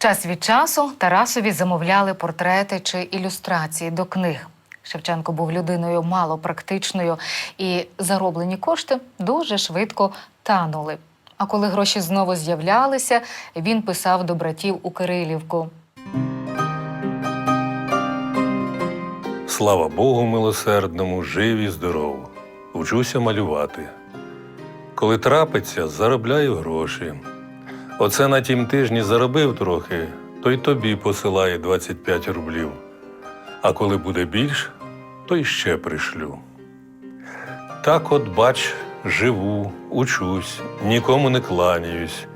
Час від часу Тарасові замовляли портрети чи ілюстрації до книг. Шевченко був людиною малопрактичною, і зароблені кошти дуже швидко танули. А коли гроші знову з'являлися, він писав до братів у Кирилівку. Слава Богу милосердному, жив і здоров. Учуся малювати. Коли трапиться, заробляю гроші. Оце на тім тижні заробив трохи, то й тобі посилає 25 рублів. А коли буде більш, то й ще пришлю. Так от, бач, живу, учусь, нікому не кланяюсь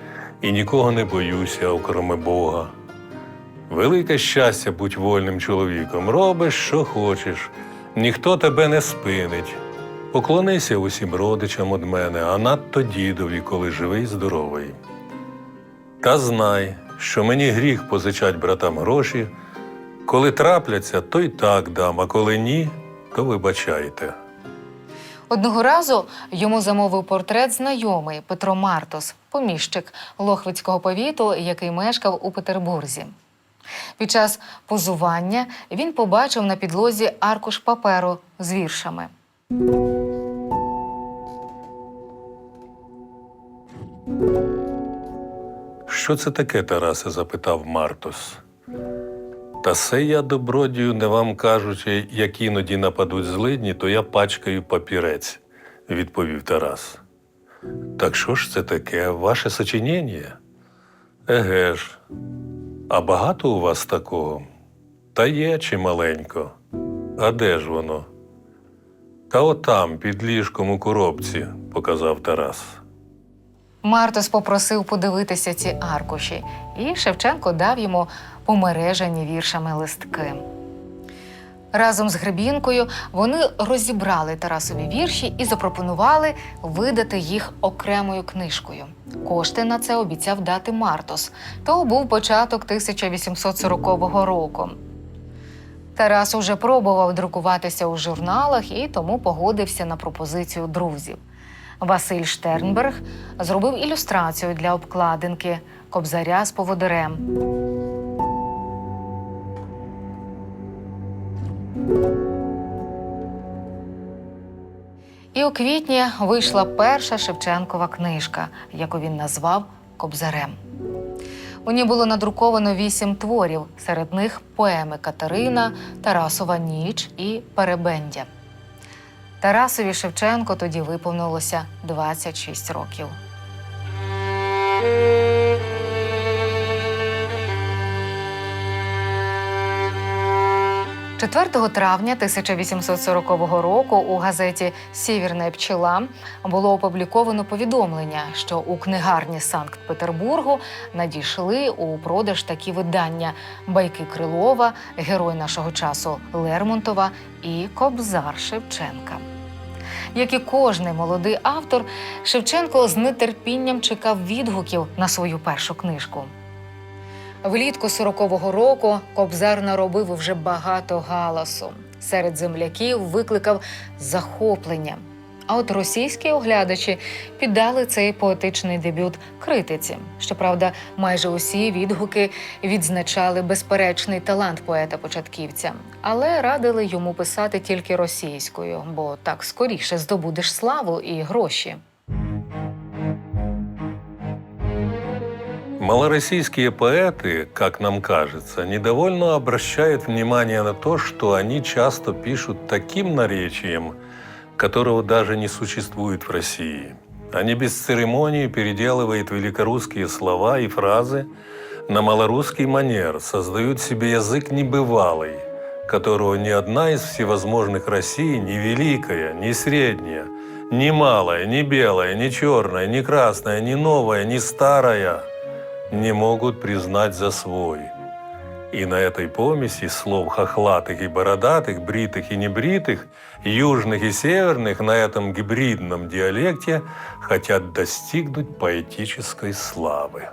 і нікого не боюся, окроме Бога. Велике щастя бути вольним чоловіком. Робиш, що хочеш, ніхто тебе не спинить. Поклонися усім родичам од мене, а надто дідові, коли живий, здоровий. Та знай, що мені гріх позичать братам гроші. Коли трапляться, то й так дам, а коли ні, то вибачайте. Одного разу йому замовив портрет знайомий Петро Мартос, поміщик Лохвицького повіту, який мешкав у Петербурзі. Під час позування він побачив на підлозі аркуш паперу з віршами. Що це таке, Тарасе? запитав Мартос. Та се я, добродію, не вам кажучи, як іноді нападуть злидні, то я пачкаю папірець, відповів Тарас. Так що ж це таке, ваше сочинення? Еге ж, а багато у вас такого? Та є чи маленько. А де ж воно? Та отам, під ліжком у коробці, показав Тарас. Мартос попросив подивитися ці аркуші, і Шевченко дав йому помережені віршами листки. Разом з Гребінкою вони розібрали Тарасові вірші і запропонували видати їх окремою книжкою. Кошти на це обіцяв дати Мартос. То був початок 1840 року. Тарас уже пробував друкуватися у журналах і тому погодився на пропозицію друзів. Василь Штернберг зробив ілюстрацію для обкладинки кобзаря з поводирем. І у квітні вийшла перша Шевченкова книжка, яку він назвав Кобзарем. У ній було надруковано вісім творів, серед них поеми Катерина, Тарасова ніч і Перебендя. Тарасові Шевченко тоді виповнилося 26 років. – 4 травня 1840 року у газеті Сєвєрна пчела було опубліковано повідомлення, що у книгарні Санкт-Петербургу надійшли у продаж такі видання Байки Крилова, Герой нашого часу Лермонтова і Кобзар Шевченка. Як і кожний молодий автор, Шевченко з нетерпінням чекав відгуків на свою першу книжку. Влітку 40-го року Кобзар наробив вже багато галасу. Серед земляків викликав захоплення. А от російські оглядачі піддали цей поетичний дебют критиці. Щоправда, майже усі відгуки відзначали безперечний талант поета-початківця, але радили йому писати тільки російською, бо так скоріше здобудеш славу і гроші. Малороссийские поэты, как нам кажется, недовольно обращают внимание на то, что они часто пишут таким наречием, которого даже не существует в России. Они без церемонии переделывают великорусские слова и фразы на малорусский манер, создают себе язык небывалый, которого ни одна из всевозможных Россий, ни великая, ни средняя, ни малая, ни белая, ни черная, ни красная, ни новая, ни старая – не могут признать за свой. И на этой помеси слов хохлатых и бородатых, бритых и небритых, южных и северных на этом гибридном диалекте хотят достигнуть поэтической славы.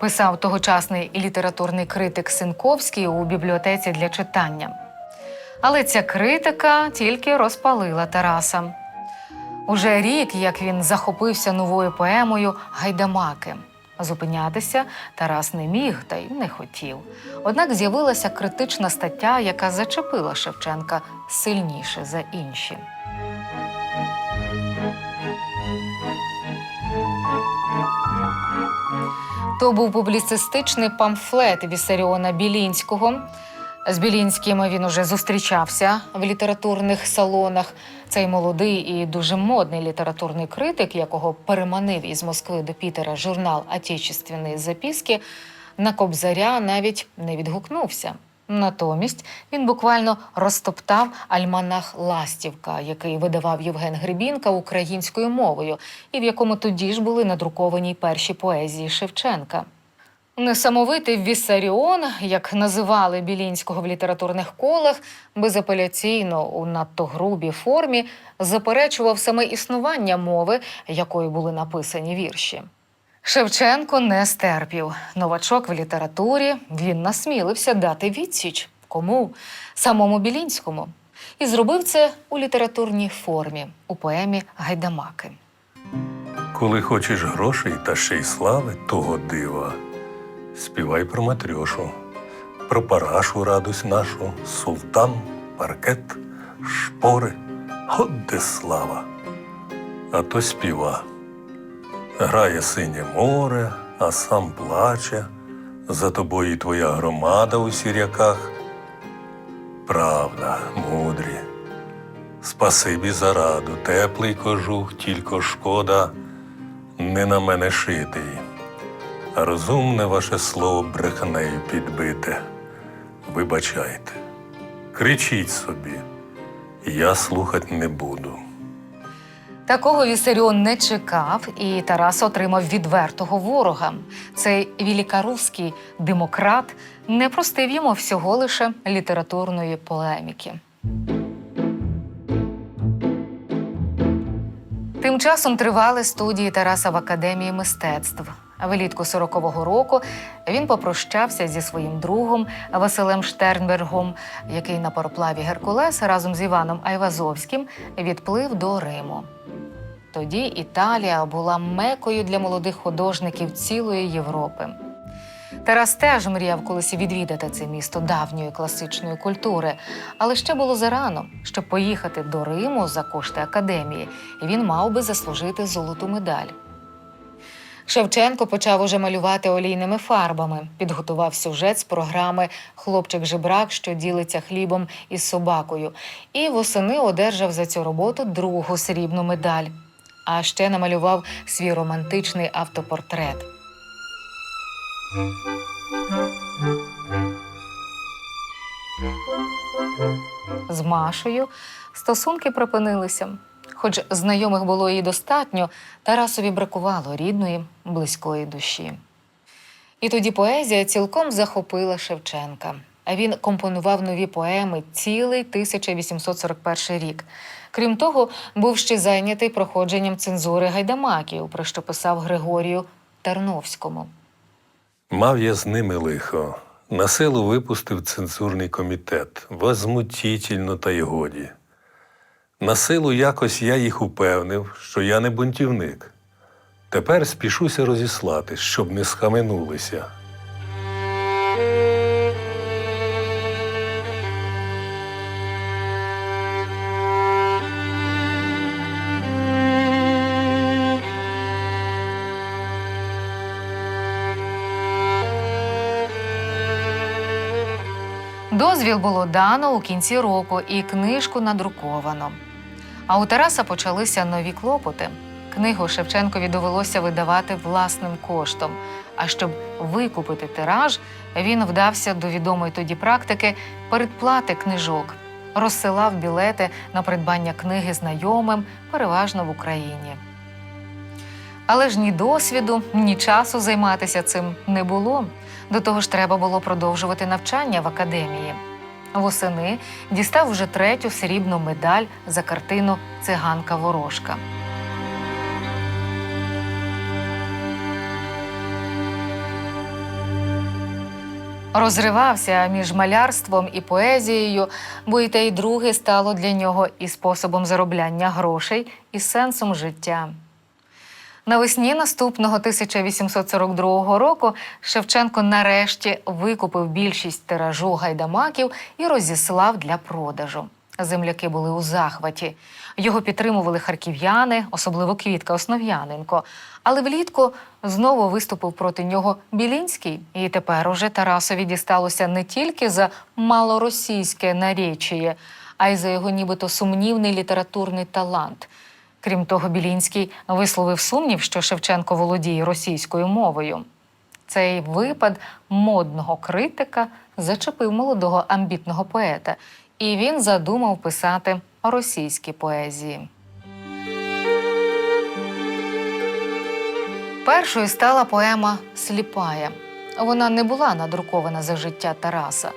Писав тогочасний літературний критик Синковський у бібліотеці для читання. Але ця критика тільки розпалила Тараса. Уже рік, як він захопився новою поемою Гайдамаки. Зупинятися Тарас не міг та й не хотів. Однак з'явилася критична стаття, яка зачепила Шевченка сильніше за інші. То був публіцистичний памфлет Вісаріона Білінського. З Білінським він уже зустрічався в літературних салонах. Цей молодий і дуже модний літературний критик, якого переманив із Москви до Пітера журнал Отечественні записки, на Кобзаря навіть не відгукнувся. Натомість він буквально розтоптав альманах Ластівка, який видавав Євген Гребінка українською мовою, і в якому тоді ж були надруковані перші поезії Шевченка. Несамовитий Віссаріон, як називали Білінського в літературних колах, безапеляційно у надто грубій формі заперечував саме існування мови, якою були написані вірші. Шевченко не стерпів. Новачок в літературі він насмілився дати відсіч. Кому? Самому Білінському. І зробив це у літературній формі у поемі Гайдамаки. Коли хочеш грошей та ще й слави того дива, співай про матрьошу, про парашу радость нашу, султан, паркет, шпори, от де слава. А то співа. Грає синє море, а сам плаче, за тобою і твоя громада у сіряках. Правда, мудрі, спасибі за раду, теплий кожух, тільки шкода не на мене шитий, розумне ваше слово брехнею підбите. Вибачайте, кричіть собі, я слухать не буду. Такого Вісаріон не чекав, і Тарас отримав відвертого ворога. Цей великоруський демократ не простив йому всього лише літературної полеміки. Тим часом тривали студії Тараса в Академії мистецтв. Влітку 40-го року він попрощався зі своїм другом Василем Штернбергом, який на пароплаві Геркулес разом з Іваном Айвазовським відплив до Риму. Тоді Італія була мекою для молодих художників цілої Європи. Тарас теж мріяв колись відвідати це місто давньої класичної культури, але ще було зарано, щоб поїхати до Риму за кошти академії, і він мав би заслужити золоту медаль. Шевченко почав уже малювати олійними фарбами, підготував сюжет з програми Хлопчик жебрак, що ділиться хлібом із собакою, і восени одержав за цю роботу другу срібну медаль. А ще намалював свій романтичний автопортрет. З Машею стосунки припинилися. Хоч знайомих було їй достатньо, Тарасові бракувало рідної, близької душі. І тоді поезія цілком захопила Шевченка. А він компонував нові поеми цілий 1841 рік. Крім того, був ще зайнятий проходженням цензури гайдамаків, про що писав Григорію Тарновському. Мав я з ними лихо. На силу випустив цензурний комітет. Возмутітельно та й годі. На силу якось я їх упевнив, що я не бунтівник. Тепер спішуся розіслати, щоб не схаменулися. Дозвіл було дано у кінці року, і книжку надруковано. А у Тараса почалися нові клопоти. Книгу Шевченкові довелося видавати власним коштом. А щоб викупити тираж, він вдався до відомої тоді практики передплати книжок, розсилав білети на придбання книги знайомим, переважно в Україні. Але ж ні досвіду, ні часу займатися цим не було. До того ж, треба було продовжувати навчання в академії. Восени дістав вже третю срібну медаль за картину Циганка Ворожка. Розривався між малярством і поезією, бо і те, і друге стало для нього і способом заробляння грошей, і сенсом життя. Навесні наступного 1842 року Шевченко нарешті викупив більшість тиражу гайдамаків і розіслав для продажу. Земляки були у захваті. Його підтримували харків'яни, особливо Квітка Основ'яненко. Але влітку знову виступив проти нього Білінський, і тепер уже Тарасові дісталося не тільки за малоросійське наречіє, а й за його нібито сумнівний літературний талант. Крім того, Білінський висловив сумнів, що Шевченко володіє російською мовою. Цей випад модного критика зачепив молодого амбітного поета, і він задумав писати російські поезії. Першою стала поема Сліпая. Вона не була надрукована за життя Тараса.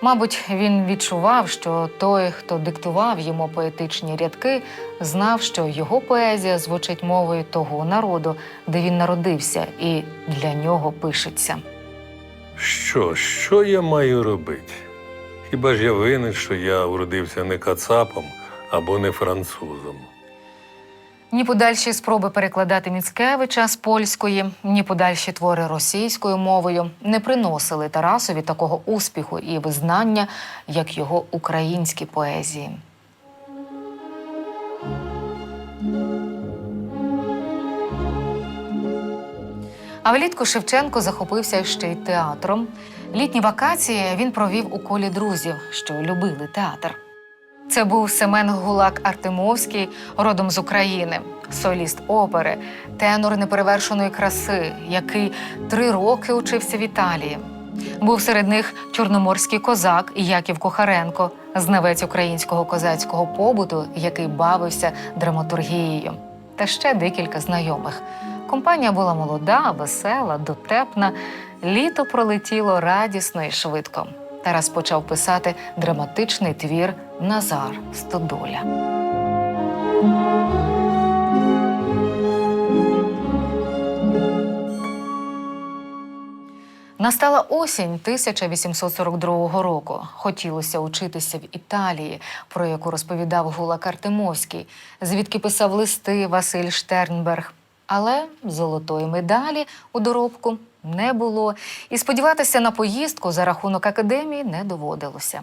Мабуть, він відчував, що той, хто диктував йому поетичні рядки, знав, що його поезія звучить мовою того народу, де він народився, і для нього пишеться. Що, що я маю робити? Хіба ж я винен, що я уродився не кацапом або не французом? Ні подальші спроби перекладати Міцкевича з польської, ні подальші твори російською мовою не приносили Тарасові такого успіху і визнання, як його українські поезії. А влітку Шевченко захопився ще й театром. Літні вакації він провів у колі друзів, що любили театр. Це був Семен Гулак Артемовський, родом з України, соліст опери, тенор неперевершеної краси, який три роки учився в Італії. Був серед них чорноморський козак Яків Кохаренко, знавець українського козацького побуту, який бавився драматургією, та ще декілька знайомих. Компанія була молода, весела, дотепна. Літо пролетіло радісно і швидко. Тарас почав писати драматичний твір Назар Стодоля. Настала осінь 1842 року. Хотілося учитися в Італії, про яку розповідав Гулак Артемовський, звідки писав листи Василь Штернберг. Але золотої медалі у доробку не було, і сподіватися на поїздку за рахунок академії не доводилося.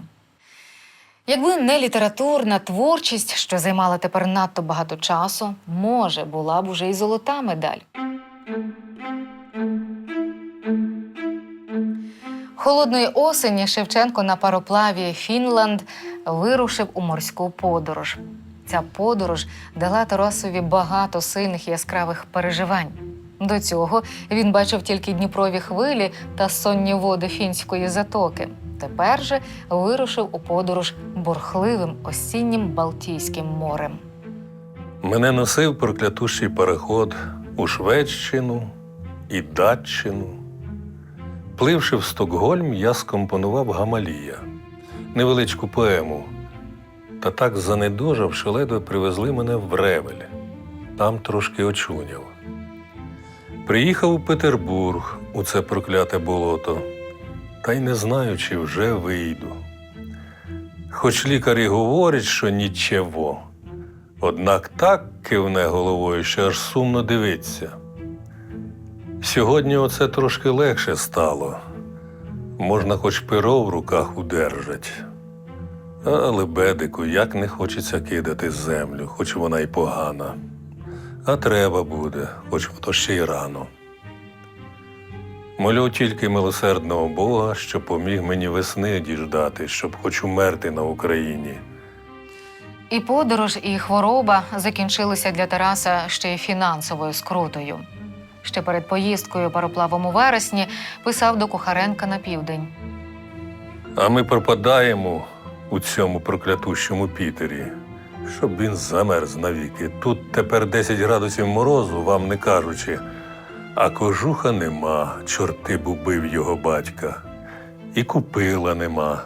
Якби не літературна творчість, що займала тепер надто багато часу, може, була б уже і золота медаль. Холодної осені Шевченко на пароплаві Фінланд вирушив у морську подорож. Ця подорож дала Тарасові багато сильних яскравих переживань. До цього він бачив тільки Дніпрові хвилі та сонні води фінської затоки. Тепер же вирушив у подорож бурхливим осіннім Балтійським морем. Мене носив проклятущий пароход у Шведщину і Датчину. Пливши в Стокгольм, я скомпонував Гамалія, невеличку поему. Та так занедужав, що ледве привезли мене в Ревель. Там трошки очуняв. Приїхав у Петербург у це прокляте болото, та й не знаю, чи вже вийду. Хоч лікарі говорять, що нічого, однак так кивне головою, що аж сумно дивиться. Сьогодні оце трошки легше стало. Можна хоч перо в руках удержать. Але бедику, як не хочеться кидати землю, хоч вона й погана. А треба буде, хоч ото ще й рано. Молю тільки милосердного Бога, що поміг мені весни діждати, щоб хоч умерти на Україні. І подорож, і хвороба закінчилися для Тараса ще й фінансовою скрутою. Ще перед поїздкою пароплавом у вересні писав до Кухаренка на південь. А ми пропадаємо у цьому проклятущому Пітері, щоб він замерз навіки. Тут тепер 10 градусів морозу, вам не кажучи, а кожуха нема, чорти б убив його батька, і купила нема.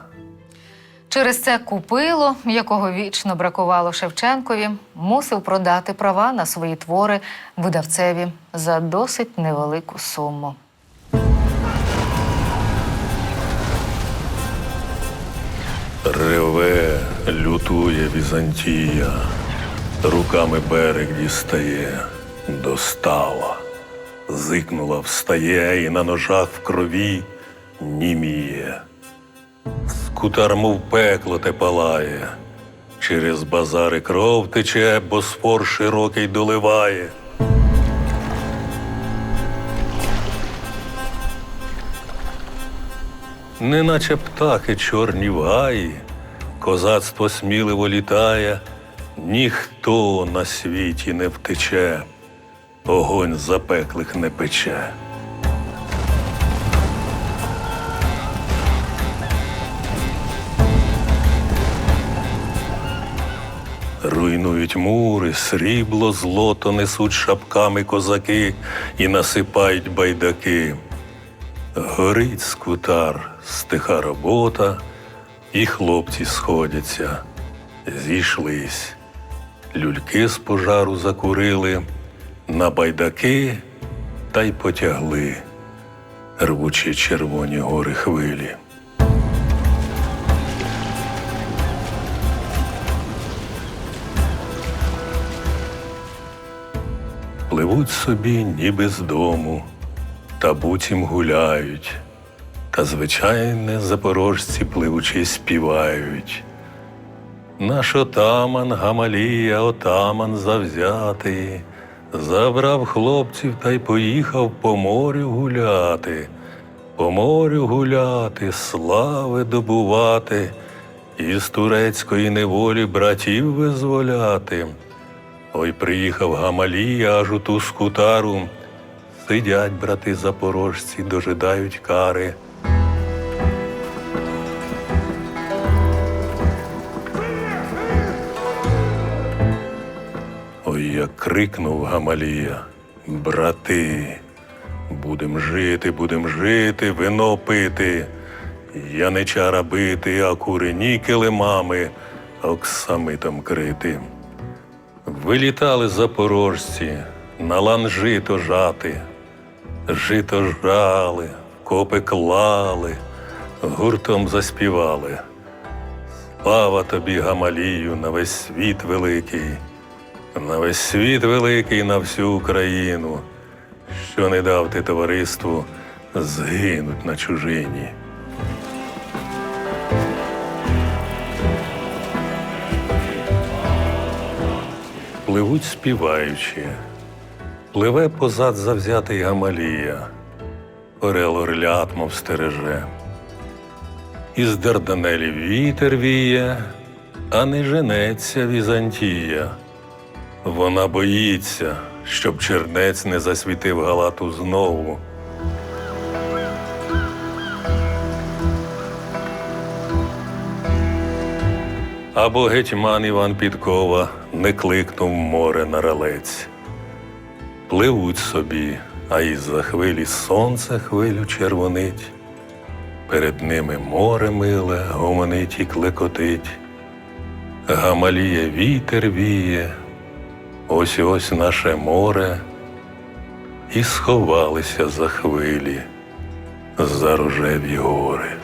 Через це купило, якого вічно бракувало Шевченкові, мусив продати права на свої твори видавцеві за досить невелику суму. Реве, лютує Візантія, руками берег дістає, Достала, зикнула, встає і на ножах в крові німіє. Скутар, мов пекло те палає, через базари кров тече, босфор широкий доливає. Неначе птахи чорні в гаї, козацтво сміливо літає, ніхто на світі не втече, огонь запеклих не пече. Руйнують мури, срібло, злото несуть шапками козаки і насипають байдаки. Горить скутар, стиха робота, і хлопці сходяться, зійшлись. Люльки з пожару закурили, на байдаки та й потягли, рвучи червоні гори хвилі. Пливуть собі ніби з дому, та буцім гуляють, та звичайне запорожці пливучи співають. Наш отаман Гамалія, отаман завзятий, забрав хлопців та й поїхав по морю гуляти, по морю гуляти, слави добувати, із турецької неволі братів визволяти. Ой, приїхав Гамалія аж у ту скутару. Сидять брати запорожці, дожидають кари. Як крикнув Гамалія. Брати, будем жити, будем жити, вино пити. Яничара бити, а курені килимами, оксамитом крити. Вилітали запорожці, на лан жито жати, жито жали, копи клали, гуртом заспівали. Слава тобі, Гамалію, на весь світ великий, на весь світ великий, на всю Україну, що не дав ти товариству згинуть на чужині. Пливуть співаючи, пливе позад завзятий Гамалія, орел орлят, мов стереже. Із Дарданелів вітер віє, а не женеться Візантія. Вона боїться, щоб чернець не засвітив галату знову. Або гетьман Іван Підкова не кликнув море на ралець. Пливуть собі, а із-за хвилі сонце хвилю червонить. Перед ними море миле гомонить і клекотить. Гамаліє вітер віє, ось ось наше море, і сховалися за хвилі, за рожеві гори.